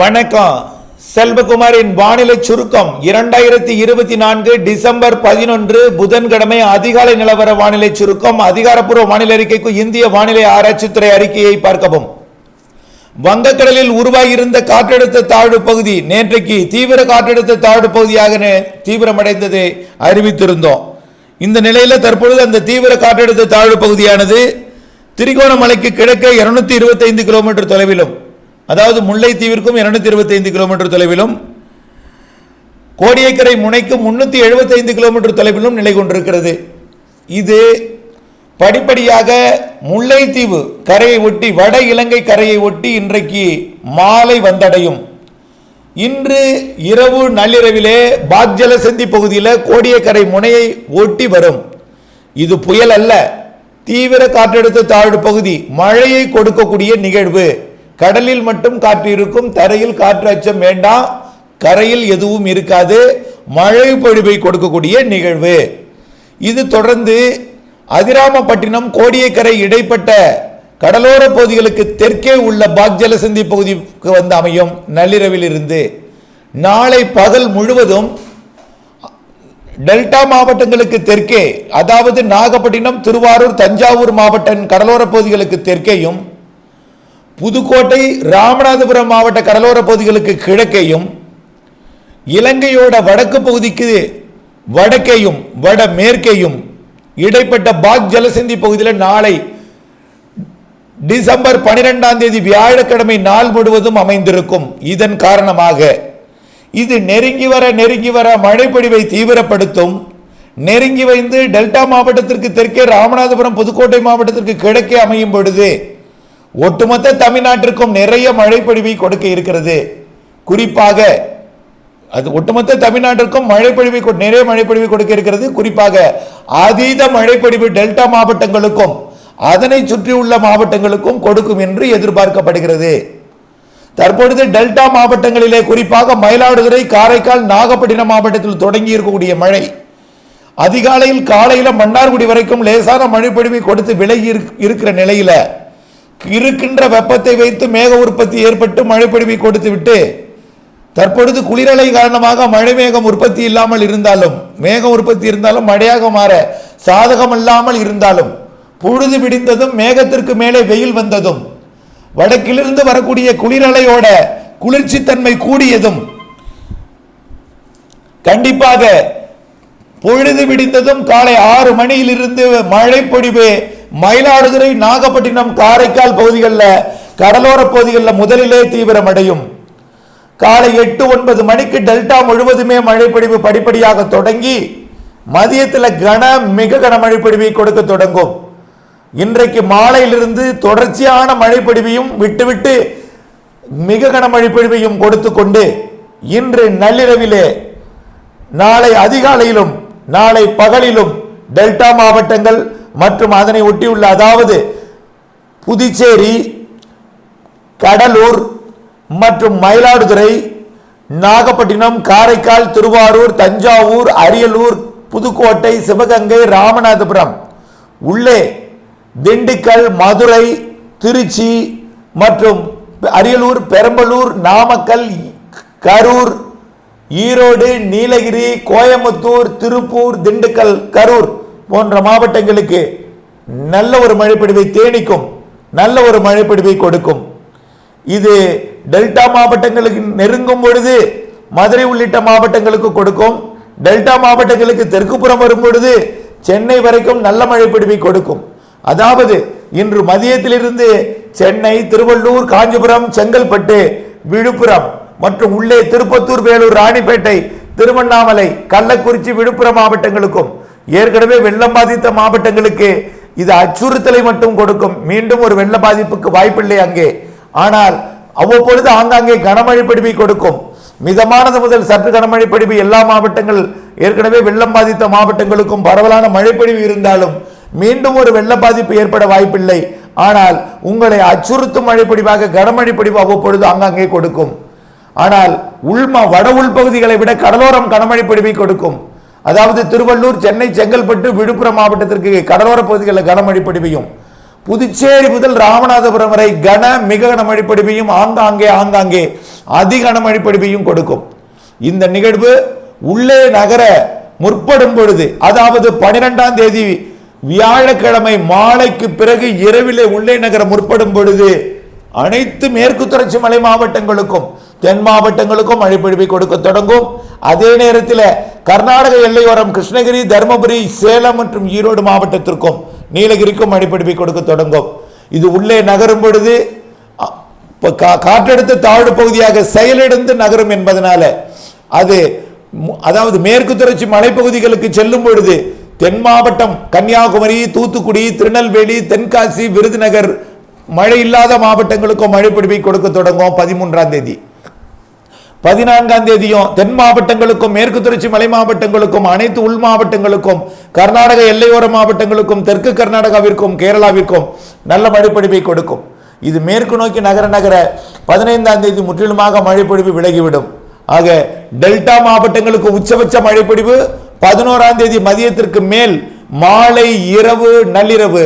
வணக்கம். செல்வகுமாரின் வானிலை சுருக்கம். இரண்டாயிரத்தி இருபத்தி நான்கு டிசம்பர் பதினொன்று புதன்கிழமை அதிகாலை நிலவர வானிலை சுருக்கம். அதிகாரப்பூர்வ வானிலை அறிக்கைக்கு இந்திய வானிலை ஆராய்ச்சித்துறை அறிக்கையை பார்க்கவும். வங்கக்கடலில் உருவாகியிருந்த காற்றழுத்த தாழ்வு பகுதி நேற்றைக்கு தீவிர காற்றழுத்த தாழ்வு பகுதியாக தீவிரமடைந்ததை அறிவித்திருந்தோம். இந்த நிலையில் தற்பொழுது அந்த தீவிர காற்றழுத்த தாழ்வு பகுதியானது திரிகோணமலைக்கு கிழக்கே இருநூத்தி இருபத்தைந்து கிலோமீட்டர் தொலைவிலும் அதாவது முல்லைத்தீவிற்கும் இருநூத்தி இருபத்தைந்து கிலோமீட்டர் தொலைவிலும் கோடியக்கரை முனைக்கு முன்னூற்றி எழுபத்தைந்து கிலோமீட்டர் தொலைவிலும் நிலை கொண்டிருக்கிறது. இது படிப்படியாக முல்லைத்தீவு கரையை ஒட்டி வட இலங்கை கரையை ஒட்டி இன்றைக்கு மாலை வந்தடையும். இன்று இரவு நள்ளிரவிலே பாக்ஜலசந்தி பகுதியில் கோடியக்கரை முனையை ஒட்டி வரும். இது புயல் அல்ல தீவிர காற்றழுத்த தாழ்வு பகுதி மழையை கொடுக்கக்கூடிய நிகழ்வு. கடலில் மட்டும் காற்று இருக்கும் தரையில் காற்று அச்சம் வேண்டாம் கரையில் எதுவும் இருக்காது மழை பொழிவை கொடுக்கக்கூடிய நிகழ்வு. இது தொடர்ந்து அதிராமப்பட்டினம் கோடியக்கரை இடைப்பட்ட கடலோர பகுதிகளுக்கு தெற்கே உள்ள பாக்ஜலசந்தி பகுதிக்கு வந்து அமையும் நள்ளிரவில் இருந்து நாளை பகல் முழுவதும் டெல்டா மாவட்டங்களுக்கு தெற்கே அதாவது நாகப்பட்டினம் திருவாரூர் தஞ்சாவூர் மாவட்ட கடலோர பகுதிகளுக்கு தெற்கேயும் புதுக்கோட்டை ராமநாதபுரம் மாவட்ட கடலோர பகுதிகளுக்கு கிழக்கேயும் இலங்கையோட வடக்கு பகுதிக்கு வடக்கேயும் வட மேற்கேயும் இடைப்பட்ட பாக் ஜலசந்தி பகுதியில் நாளை டிசம்பர் பனிரெண்டாம் தேதி வியாழக்கிழமை நாள் முழுவதும் அமைந்திருக்கும். இதன் காரணமாக இது நெருங்கி வர நெருங்கி வர மழைப்பொழிவை தீவிரப்படுத்தும். நெருங்கி வைந்து டெல்டா மாவட்டத்திற்கு தெற்கே ராமநாதபுரம் புதுக்கோட்டை மாவட்டத்திற்கு கிழக்கே அமையும் பொழுது ஒட்டுமொத்த தமிழ்நாட்டிற்கும் நிறைய மழைப்பொழிவை கொடுக்க இருக்கிறது. குறிப்பாக அது ஒட்டுமொத்த தமிழ்நாட்டிற்கும் மழைப்பொழிவை நிறைய மழைப்பொழிவை கொடுக்க இருக்கிறது. குறிப்பாக அதீத மழைப்பொழிவு டெல்டா மாவட்டங்களுக்கும் அதனை சுற்றியுள்ள மாவட்டங்களுக்கும் கொடுக்கும் என்று எதிர்பார்க்கப்படுகிறது. தற்பொழுது டெல்டா மாவட்டங்களிலே குறிப்பாக மயிலாடுதுறை காரைக்கால் நாகப்பட்டினம் மாவட்டத்தில் தொடங்கி இருக்கக்கூடிய மழை அதிகாலையில் காலையில் மன்னார்குடி வரைக்கும் லேசான மழைப்பொழிவை கொடுத்து விலகி இருக்கிற நிலையில் இருக்கின்ற வெப்பத்தை வைத்து மேக உற்பத்தி ஏற்பட்டு மழைப்பொழிவை கொடுத்து விட்டு தற்பொழுது குளிரலை காரணமாக மழை மேகம் உற்பத்தி இல்லாமல் இருந்தாலும் மேகம் உற்பத்தி இருந்தாலும் மழையாக மாற சாதகம் இல்லாமல் இருந்தாலும் பொழுது விடிந்ததும் மேகத்திற்கு மேலே வெயில் வந்ததும் வடக்கிலிருந்து வரக்கூடிய குளிரலையோட குளிர்ச்சித்தன்மை கூடியதும் கண்டிப்பாக பொழுது விடிந்ததும் காலை ஆறு மணியிலிருந்து மழை பொழிவு மயிலாடுதுறை நாகப்பட்டினம் காரைக்கால் பகுதிகளில் கடலோர பகுதிகளில் முதலிலே தீவிரமடையும் காலை எட்டு ஒன்பது மணிக்கு டெல்டா முழுவதுமே மழைப்பொழிவு படிப்படியாக தொடங்கி மதியத்தில் கன மிக கன மழைப்பொழிவை கொடுக்க தொடங்கும். இன்றைக்கு மாலையிலிருந்து தொடர்ச்சியான மழைப்பொழிவையும் விட்டுவிட்டு மிக கன மழைப்பொழிவையும் கொடுத்து கொண்டு இன்று நள்ளிரவிலே நாளை அதிகாலையிலும் நாளை பகலிலும் டெல்டா மாவட்டங்கள் மற்றும் அதனை ஒட்டியுள்ள அதாவது புதுச்சேரி கடலூர் மற்றும் மயிலாடுதுறை நாகப்பட்டினம் காரைக்கால் திருவாரூர் தஞ்சாவூர் அரியலூர் புதுக்கோட்டை சிவகங்கை ராமநாதபுரம். உள்ளே திண்டுக்கல் மதுரை திருச்சி மற்றும் அரியலூர் பெரம்பலூர் நாமக்கல் கரூர் ஈரோடு நீலகிரி கோயம்புத்தூர் திருப்பூர் திண்டுக்கல் கரூர். போன்ற மாவட்டங்களுக்கு நல்ல ஒரு மழைப்பிடிவை தேனிக்கும் நல்ல ஒரு மழைப்பிடிவை கொடுக்கும். இது டெல்டா மாவட்டங்களுக்கு நெருங்கும் பொழுது மதுரை உள்ளிட்ட மாவட்டங்களுக்கு கொடுக்கும். டெல்டா மாவட்டங்களுக்கு தெற்குப்புறம் வரும் பொழுது சென்னை வரைக்கும் நல்ல மழைப்பிடிவை கொடுக்கும். அதாவது இன்று மதியத்திலிருந்து சென்னை திருவள்ளூர் காஞ்சிபுரம் செங்கல்பட்டு விழுப்புரம் மற்றும் உள்ளே திருப்பத்தூர் வேலூர் ராணிப்பேட்டை திருவண்ணாமலை கள்ளக்குறிச்சி விழுப்புரம் மாவட்டங்களுக்கும் ஏற்கனவே வெள்ளம் பாதித்த மாவட்டங்களுக்கு இது அச்சுறுத்தலை மட்டும் கொடுக்கும். மீண்டும் ஒரு வெள்ள பாதிப்புக்கு வாய்ப்பில்லை அங்கே. ஆனால் அவ்வப்பொழுது ஆங்காங்கே கனமழை பிடிப்பை கொடுக்கும். மிதமானது முதல் சற்று கனமழை பிடிப்பு எல்லா மாவட்டங்கள் ஏற்கனவே வெள்ளம் பாதித்த மாவட்டங்களுக்கும் பரவலான மழைப்பொழிவு இருந்தாலும் மீண்டும் ஒரு வெள்ள பாதிப்பு ஏற்பட வாய்ப்பில்லை. ஆனால் உங்களை அச்சுறுத்தும் மழைப்பொழிவாக கனமழை பொழிவு அவ்வப்பொழுது ஆங்காங்கே கொடுக்கும். ஆனால் உள்ம வட உள்பகுதிகளை விட கடலோரம் கனமழை பொழிவை கொடுக்கும். அதாவது திருவள்ளூர் சென்னை செங்கல்பட்டு விழுப்புரம் மாவட்டத்திற்கு கடலோர பகுதிகளில் கனமழை பொழிவையும் புதுச்சேரி முதல் ராமநாதபுரம் வரை கன மிக கனமழை பொழிவையும் ஆங்காங்கே ஆங்காங்கே அதி கனமழை பொழிவையும் கொடுக்கும். இந்த நிகழ்வு உள்ளே நகர முற்படும் பொழுது அதாவது பனிரெண்டாம் தேதி வியாழக்கிழமை மாலைக்கு பிறகு இரவிலே உள்ளே நகர முற்படும் பொழுது அனைத்து மேற்கு தொடர்ச்சி மலை மாவட்டங்களுக்கும் தென் மாவட்டங்களுக்கும் மழை பொழிவை கொடுக்க தொடங்கும். அதே நேரத்தில் கர்நாடக எல்லையோரம் கிருஷ்ணகிரி தருமபுரி சேலம் மற்றும் ஈரோடு மாவட்டத்திற்கும் நீலகிரிக்கும் மழை கொடுக்க தொடங்கும். இது உள்ளே நகரும் பொழுது கா- காற்றழுத்த தாழ்வு பகுதியாக செயலிழந்து நகரும் என்பதனால அது அதாவது மேற்கு தொடர்ச்சி மலைப்பகுதிகளுக்கு செல்லும் பொழுது தென் மாவட்டம் கன்னியாகுமரி தூத்துக்குடி திருநெல்வேலி தென்காசி விருதுநகர் மழை இல்லாத மாவட்டங்களுக்கும் மழை கொடுக்க தொடங்கும் பதிமூன்றாம் தேதி. பதினான்காம் தேதியும் தென் மாவட்டங்களுக்கும் மேற்கு தொடர்ச்சி மலை மாவட்டங்களுக்கும் அனைத்து உள் மாவட்டங்களுக்கும் கர்நாடக எல்லையோர மாவட்டங்களுக்கும் தெற்கு கர்நாடகாவிற்கும் கேரளாவிற்கும் நல்ல மழைப்பொழிவை கொடுக்கும். இது மேற்கு நோக்கி நகர நகர பதினைந்தாம் தேதி முற்றிலுமாக மழைப்பொழிவு விலகிவிடும். ஆக டெல்டா மாவட்டங்களுக்கு உச்சபட்ச மழைப்பொழிவு பதினோராம் தேதி மதியத்திற்கு மேல் மாலை இரவு நள்ளிரவு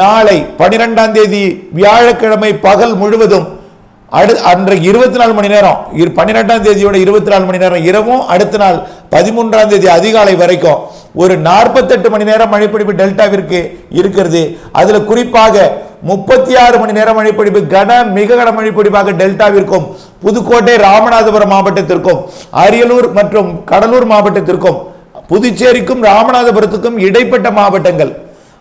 நாளை பனிரெண்டாம் தேதி வியாழக்கிழமை பகல் முழுவதும் அடு அன்றைக்கு இருபத்தி நாலு மணி நேரம் இரு பன்னிரெண்டாம் தேதியோட இருபத்தி நாலு மணி நேரம் இரவும் அடுத்த நாள் பதிமூன்றாம் தேதி அதிகாலை வரைக்கும் ஒரு நாற்பத்தெட்டு மணி நேரம் மழைப்பிடிப்பு டெல்டாவிற்கு இருக்கிறது. அதில் குறிப்பாக முப்பத்தி ஆறு மணி நேரம் மழைப்பிடிப்பு கன மிக கன மழைப்பிடிப்பாக டெல்டாவிற்கும் புதுக்கோட்டை ராமநாதபுரம் மாவட்டத்திற்கும் அரியலூர் மற்றும் கடலூர் மாவட்டத்திற்கும் புதுச்சேரிக்கும் ராமநாதபுரத்துக்கும் இடைப்பட்ட மாவட்டங்கள்.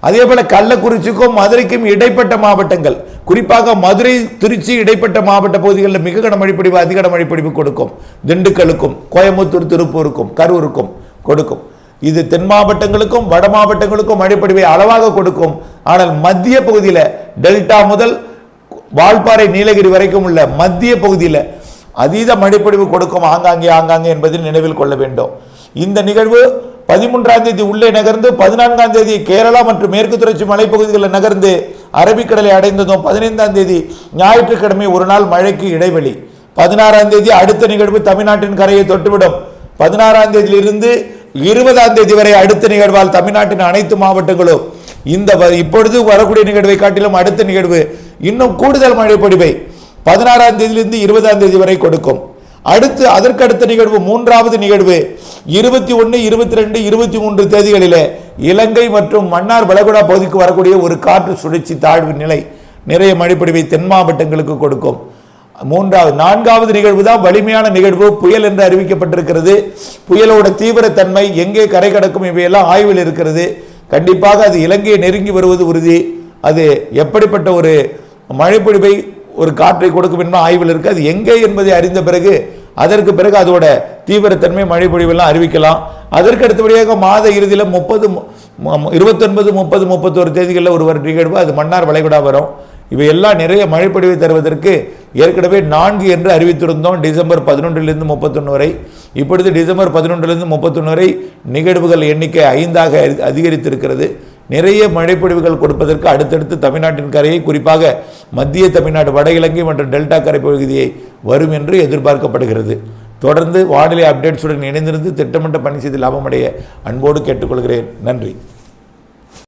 அதே போல கள்ளக்குறிச்சிக்கும் மதுரைக்கும் இடைப்பட்ட மாவட்டங்கள். குறிப்பாக மதுரை திருச்சி இடைப்பட்ட மாவட்ட பகுதிகளில் மிக கனமழை பொழிவு அதிக கனமழை கொடுக்கும். திண்டுக்கலுக்கும் கோயம்புத்தூர் திருப்பூருக்கும் கரூருக்கும் கொடுக்கும். இது தென் மாவட்டங்களுக்கும் வட மாவட்டங்களுக்கும் மழைப்பொழிவை அளவாக கொடுக்கும். ஆனால் மத்திய பகுதியில் டெல்டா முதல் வால்பாறை நீலகிரி வரைக்கும் உள்ள மத்திய பகுதியில் அதீத மழைப்பொழிவு கொடுக்கும் ஆங்காங்கே ஆங்காங்கே என்பதை நினைவில் கொள்ள வேண்டும். இந்த நிகழ்வு பதிமூன்றாம் தேதி உள்ளே நகர்ந்து பதினான்காம் தேதி கேரளா மற்றும் மேற்கு தொடர்ச்சி மலைப்பகுதிகளில் நகர்ந்து அரபிக்கடலை அடைந்ததும் பதினைந்தாம் தேதி ஞாயிற்றுக்கிழமை ஒரு நாள் மழைக்கு இடைவெளி. பதினாறாம் தேதி அடுத்த நிகழ்வு தமிழ்நாட்டின் கரையை தொட்டுவிடும். பதினாறாம் தேதியிலிருந்து இருபதாம் தேதி வரை அடுத்த நிகழ்வால் தமிழ்நாட்டின் அனைத்து மாவட்டங்களும் இந்த வ- இப்பொழுது வரக்கூடிய நிகழ்வை காட்டிலும் அடுத்த நிகழ்வு இன்னும் கூடுதல் மழை பதினாறாம் தேதியிலிருந்து இருபதாம் தேதி வரை கொடுக்கும். அடுத்து அதற்கடுத்த நிகழ்வு மூன்றாவது நிகழ்வு இருபத்தி ஒன்று இருபத்தி ரெண்டு இருபத்தி மூன்று தேதிகளிலே இலங்கை மற்றும் மன்னார் வளைகுடா பகுதிக்கு வரக்கூடிய ஒரு காற்று சுழற்சி தாழ்வு நிலை நிறைய மழைப்பொழிவை தென் மாவட்டங்களுக்கு கொடுக்கும். மூன்றாவது நான்காவது நிகழ்வு தான் வலிமையான நிகழ்வு புயல் என்று அறிவிக்கப்பட்டிருக்கிறது. புயலோட தீவிரத்தன்மை எங்கே கரை கடக்கும் இவையெல்லாம் ஆய்வில் இருக்கிறது. கண்டிப்பாக அது இலங்கையை நெருங்கி வருவது உறுதி. அது எப்படிப்பட்ட ஒரு மழைப்பொழிவை ஒரு காற்றை கொடுக்கும் என்பது ஆய்வில் இருக்கு. அது எங்கே என்பதை அறிந்த பிறகு அதற்கு பிறகு அதோட தீவிரத்தன்மை மழை பொழிவெல்லாம் அறிவிக்கலாம். அதற்கு அடுத்தபடியாக மாத இறுதியில் முப்பது இருபத்தொன்பது முப்பது முப்பத்தோரு தேதிகளில் ஒருவர் நிகழ்வு அது மன்னார் வளைகுடா வரும். இவையெல்லாம் நிறைய மழைப்பொழிவை தருவதற்கு ஏற்கனவே நான்கு என்று அறிவித்திருந்தோம் டிசம்பர் பதினொன்றிலிருந்து முப்பத்தொன்று வரை. இப்பொழுது டிசம்பர் பதினொன்றிலிருந்து முப்பத்தொன்று வரை நிகழ்வுகள் எண்ணிக்கை ஐந்தாக அதி- அதிகரித்திருக்கிறது. நிறைய மழைப்பொழிவுகள் கொடுப்பதற்கு அடுத்தடுத்து தமிழ்நாட்டின் கரையை குறிப்பாக மத்திய தமிழ்நாடு வட இலங்கை மற்றும் டெல்டா கரை பகுதியை வரும் என்று எதிர்பார்க்கப்படுகிறது. தொடர்ந்து வானிலை அப்டேட்ஸுடன் இணைந்திருந்து திட்டமிட்ட பணி செய்து லாபமடைய அன்போடு கேட்டுக்கொள்கிறேன். நன்றி.